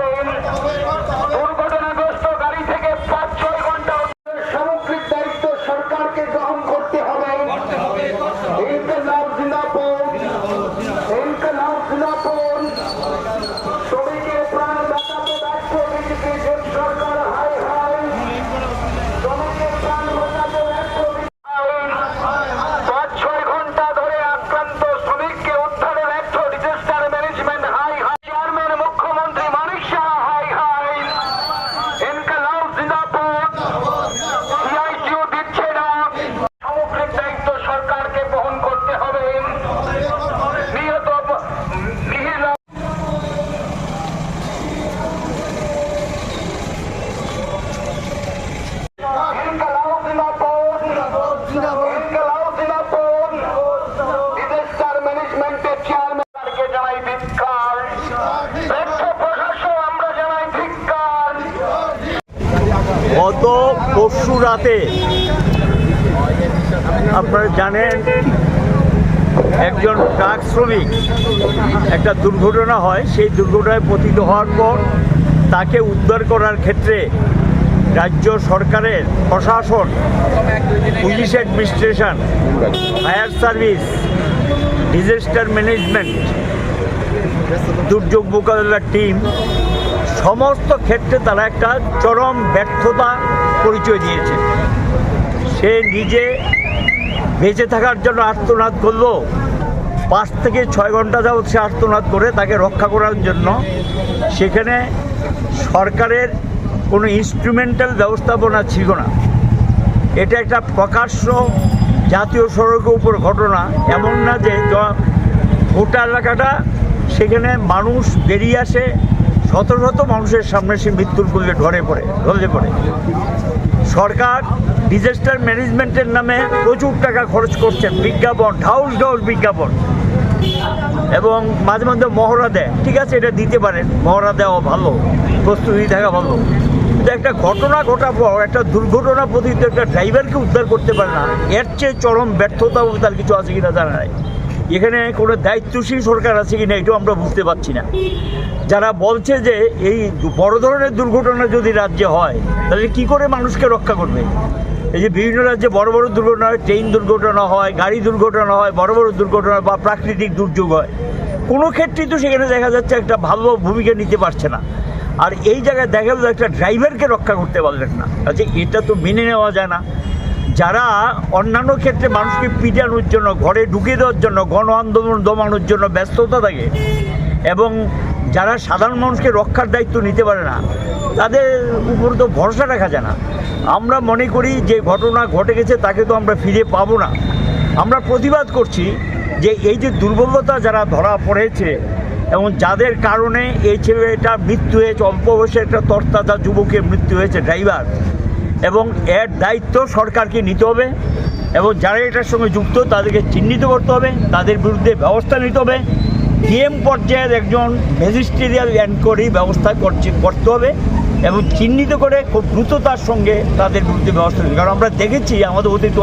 হবে গত পরশু রাতে আপনারা জানেন, একজন ট্রাক শ্রমিক, একটা দুর্ঘটনা হয়, সেই দুর্ঘটনায় পতিত হওয়ার পর তাকে উদ্ধার করার ক্ষেত্রে রাজ্য সরকারের প্রশাসন, police administration, fire service, disaster management, দুর্যোগ মোকাবিলার টিম সমস্ত ক্ষেত্রে তারা একটা চরম ব্যর্থতা পরিচয় দিয়েছে। সে নিজে বেঁচে থাকার জন্য আর্তনাদ করল। পাঁচ থেকে ছয় ঘণ্টা যাবৎ সে আর্তনাদ করে তাকে রক্ষা করার জন্য। সেখানে সরকারের কোনো ইনস্ট্রুমেন্টাল ব্যবস্থাপনা ছিল না। এটা একটা প্রকাশ্য জাতীয় সড়কের উপর ঘটনা। এমন না যে গোটা এলাকাটা সেখানে মানুষ বেরিয়ে আসে শত শত মানুষের সামনে সে মৃত্যুর কোলে ঢরে পড়ে, ঢলে পড়ে। সরকার ডিজাস্টার ম্যানেজমেন্টের নামে প্রচুর টাকা খরচ করছেন, বিজ্ঞাপন, ঢাউস ঢাউস বিজ্ঞাপন। এবং মাঝে মাঝে মহড়া দেয়। ঠিক আছে, এটা দিতে পারেন, মহড়া দেওয়া ভালো, প্রস্তুতি থাকা ভালো। কিন্তু একটা ঘটনা ঘটার পর, একটা দুর্ঘটনা পতিত একটা ড্রাইভারকে উদ্ধার করতে পারে না। এর চেয়ে চরম ব্যর্থতা তার কিছু আছে কিনা জানা নাই। এখানে কোনো দায়িত্বশীল সরকার আছে কি না এটাও আমরা বুঝতে পারছি না। যারা বলছে যে এই বড় ধরনের দুর্ঘটনা যদি রাজ্যে হয়, তাহলে কি করে মানুষকে রক্ষা করবে? এই যে বিভিন্ন রাজ্যে বড় বড় দুর্ঘটনা হয়, ট্রেন দুর্ঘটনা হয়, গাড়ি দুর্ঘটনা হয়, বড় বড় দুর্ঘটনা বা প্রাকৃতিক দুর্যোগ হয়। কোনো ক্ষেত্রেই তো সেখানে দেখা যাচ্ছে একটা ভালো ভূমিকা নিতে পারছে না। আর এই জায়গায় দেখা গেল একটা ড্রাইভারকে রক্ষা করতে পারলেন না। আচ্ছা এটা তো মেনে নেওয়া যায় না। যারা অন্যান্য ক্ষেত্রে মানুষকে পিটানোর জন্য, ঘরে ঢুকে দেওয়ার জন্য, গণ আন্দোলন দমানোর জন্য ব্যস্ততা থাকে এবং যারা সাধারণ মানুষকে রক্ষার দায়িত্ব নিতে পারে না, তাদের উপর তো ভরসা রাখা যায় না। আমরা মনে করি যে ঘটনা ঘটে গেছে, তাকে তো আমরা ফিরে পাবো না। আমরা প্রতিবাদ করছি যে এই যে দুর্বলতা যারা ধরা পড়েছে এবং যাদের কারণে এই ছেলেটা মৃত্যু হয়েছে, অল্প বয়সে একটা তরতাজা যুবকের মৃত্যু হয়েছে, ড্রাইভার এবং এর দায়িত্ব সরকারকে নিতে হবে এবং যারা এটার সঙ্গে যুক্ত তাদেরকে চিহ্নিত করতে হবে, তাদের বিরুদ্ধে ব্যবস্থা নিতে হবে। ডিএম পর্যায়ের একজন ম্যাজিস্ট্রেরিয়াল এনকোয়ারি ব্যবস্থা করছে, করতে হবে এবং চিহ্নিত করে খুব দ্রুততার সঙ্গে তাদের বিরুদ্ধে ব্যবস্থা নিতে কারণ আমরা দেখেছি আমাদের অতীত